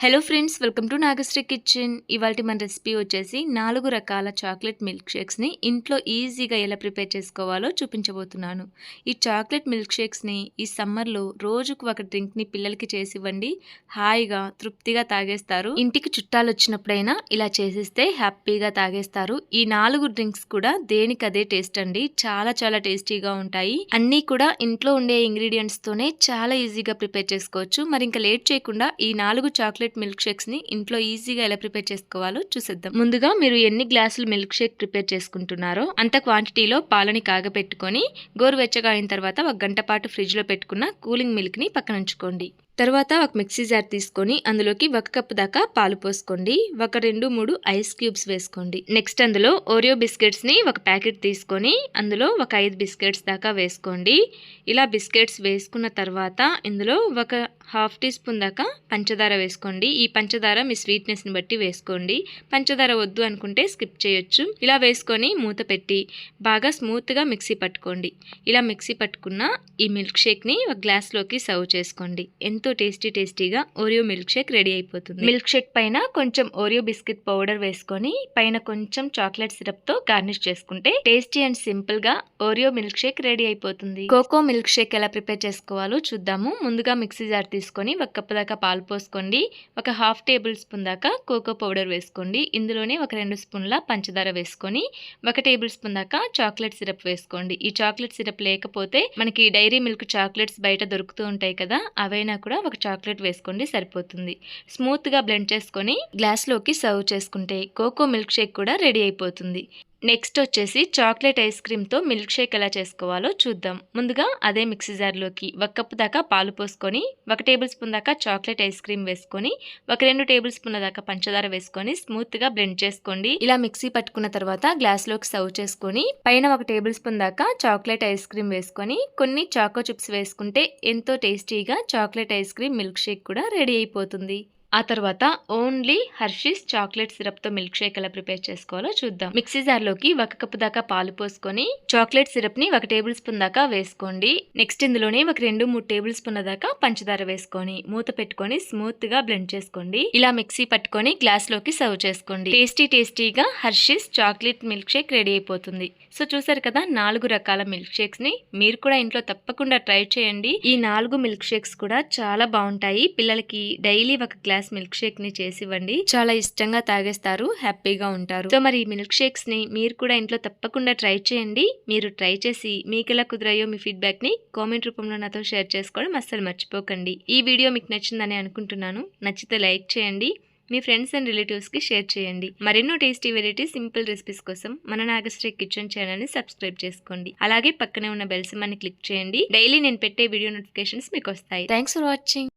Hello friends welcome to Nagasri kitchen ఇవాళ మన recipe వచ్చేసి నాలుగు రకాల చాక్లెట్ మిల్క్ షేక్స్ని ఇంట్లో ఈజీగా ఎలా ప్రిపేర్ చేసుకోవాలో చూపించబోతున్నాను. ఈ చాక్లెట్ మిల్క్ షేక్స్ని ఈ సమ్మర్లో రోజుకు ఒక డ్రింక్ని పిల్లలకి చేసి ఇవ్వండి. హాయిగా తృప్తిగా తాగేస్తారు. ఇంటికి చుట్టాలు వచ్చినప్పుడైనా ఇలా చేసేస్తే హ్యాపీగా తాగేస్తారు. ఈ నాలుగు డ్రింక్స్ కూడా దేనికదే టేస్ట్ అండి. చాలా చాలా టేస్టీగా ఉంటాయి. అన్నీ కూడా ఇంట్లో ఉండే ఇంగ్రీడియంట్స్తోనే చాలా ఈజీగా ప్రిపేర్ చేసుకోవచ్చు. మరి ఇంకా లేట్ చేయకుండా ఈ నాలుగు చాక్లెట్ మిల్క్ షేక్స్ని ఇంట్లో ఈజీగా ఎలా ప్రిపేర్ చేసుకోవాలో చూసేద్దాం. ముందుగా మీరు ఎన్ని గ్లాసులు మిల్క్ షేక్ ప్రిపేర్ చేసుకుంటున్నారో అంత క్వాంటిటీలో పాలని కాగపెట్టుకొని గోరువెచ్చగా అయిన తర్వాత ఒక గంట పాటు ఫ్రిడ్జ్లో పెట్టుకున్న కూలింగ్ మిల్క్ని తర్వాత ఒక మిక్సీ జార్ తీసుకొని అందులోకి ఒక కప్పు దాకా పాలు పోసుకోండి. ఒక రెండు మూడు ఐస్ క్యూబ్స్ వేసుకోండి. నెక్స్ట్ అందులో ఓరియో బిస్కెట్స్ని ఒక ప్యాకెట్ తీసుకొని అందులో ఒక ఐదు బిస్కెట్స్ దాకా వేసుకోండి. ఇలా బిస్కెట్స్ వేసుకున్న తర్వాత ఇందులో ఒక హాఫ్ టీ స్పూన్ దాకా పంచదార వేసుకోండి. ఈ పంచదార మీ స్వీట్నెస్ని బట్టి వేసుకోండి. పంచదార వద్దు అనుకుంటే స్కిప్ చేయొచ్చు. ఇలా వేసుకొని మూత పెట్టి బాగా స్మూత్గా మిక్సీ పట్టుకోండి. ఇలా మిక్సీ పట్టుకున్న ఈ మిల్క్ షేక్ని ఒక గ్లాస్లోకి సర్వ్ చేసుకోండి. ఎంతో టేస్టీ టేస్టీగా ఓరియో మిల్క్ షేక్ రెడీ అయిపోతుంది. మిల్క్ షేక్ పైన కొంచెం ఓరియో బిస్కెట్ పౌడర్ వేసుకొని పైన కొంచెం చాక్లెట్ సిరప్తో గార్నిష్ చేసుకుంటే టేస్టీ అండ్ సింపుల్గా ఓరియో మిల్క్ షేక్ రెడీ అయిపోతుంది. కోకో మిల్క్ షేక్ ఎలా ప్రిపేర్ చేసుకోవాలో చూద్దాము. ముందుగా మిక్సీ జార్ తీసుకొని ఒక కప్పు దాకా పాలు పోసుకోండి. ఒక హాఫ్ టేబుల్ స్పూన్ దాకా కోకో పౌడర్ వేసుకోండి. ఇందులోనే ఒక రెండు స్పూన్ల పంచదార వేసుకొని ఒక టేబుల్ స్పూన్ దాకా చాక్లెట్ సిరప్ వేసుకోండి. ఈ చాక్లెట్ సిరప్ లేకపోతే మనకి డైరీ మిల్క్ చాక్లెట్స్ బయట దొరుకుతూ ఉంటాయి కదా అవైనా కూడా ఒక చాక్లెట్ వేసుకోండి సరిపోతుంది. స్మూత్గా బ్లెండ్ చేసుకొని గ్లాస్లోకి సర్వ్ చేసుకుంటే కోకో మిల్క్ షేక్ కూడా రెడీ అయిపోతుంది. నెక్స్ట్ వచ్చేసి చాక్లెట్ ఐస్ క్రీమ్తో మిల్క్ షేక్ ఎలా చేసుకోవాలో చూద్దాం. ముందుగా అదే మిక్సీ జార్లోకి ఒక కప్పు దాకా పాలు పోసుకొని ఒక టేబుల్ స్పూన్ దాకా చాక్లెట్ ఐస్ క్రీమ్ వేసుకొని ఒక రెండు టేబుల్ స్పూన్ల దాకా పంచదార వేసుకొని స్మూత్గా బ్లెండ్ చేసుకోండి. ఇలా మిక్సీ పట్టుకున్న తర్వాత గ్లాస్లోకి సర్వ్ చేసుకొని పైన ఒక టేబుల్ స్పూన్ దాకా చాక్లెట్ ఐస్ క్రీమ్ వేసుకొని కొన్ని చాకో చిప్స్ వేసుకుంటే ఎంతో టేస్టీగా chocolate ice cream milk shake కూడా రెడీ అయిపోతుంది. ఆ తర్వాత ఓన్లీ హర్షీస్ చాక్లెట్ సిరప్తో మిల్క్ షేక్ ఎలా ప్రిపేర్ చేసుకోవాలో చూద్దాం. మిక్సీ జార్లోకి ఒక కప్పు దాకా పాలు పోసుకొని చాక్లెట్ సిరప్ని ఒక టేబుల్ స్పూన్ దాకా వేసుకోండి. నెక్స్ట్ ఇందులోనే ఒక రెండు మూడు టేబుల్ స్పూన్ల దాకా పంచదార వేసుకొని మూత పెట్టుకొని స్మూత్గా బ్లెండ్ చేసుకోండి. ఇలా మిక్సీ పట్టుకొని గ్లాస్లోకి సర్వ్ చేసుకోండి. టేస్టీ టేస్టీగా Hershey's chocolate milk shake ready అయిపోతుంది. సో చూసారు కదా నాలుగు రకాల మిల్క్ షేక్స్ని మీరు కూడా ఇంట్లో తప్పకుండా ట్రై చేయండి. ఈ నాలుగు మిల్క్ షేక్స్ కూడా చాలా బాగుంటాయి. పిల్లలకి డైలీ ఒక గ్లాస్ గ్లాస్ మిల్క్ షేక్ని చేసి ఇవ్వండి చాలా ఇష్టంగా తాగేస్తారు హ్యాపీగా ఉంటారు. సో మరి మిల్క్ షేక్స్ని మీరు కూడా ఇంట్లో తప్పకుండా ట్రై చేయండి. మీరు ట్రై చేసి మీకు ఎలా కుదిరాయో మీ ఫీడ్బ్యాక్ని కామెంట్ రూపంలో నాతో షేర్ చేసుకోవడం అస్సలు మర్చిపోకండి. ఈ వీడియో మీకు నచ్చిందని అనుకుంటున్నాను. నచ్చితే లైక్ చేయండి. మీ ఫ్రెండ్స్ అండ్ రిలేటివ్స్కి షేర్ చేయండి. మరెన్నో టేస్టీ వెరైటీ సింపుల్ రెసిపీస్ కోసం మన నాగశ్రీ కిచెన్ ఛానల్ని సబ్స్క్రైబ్ చేసుకోండి. అలాగే పక్కనే ఉన్న బెల్స్ సింహాన్ని క్లిక్ చేయండి. డైలీ నేను పెట్టే వీడియో నోటిఫికేషన్స్ మీకు వస్తాయి. Thanks for watching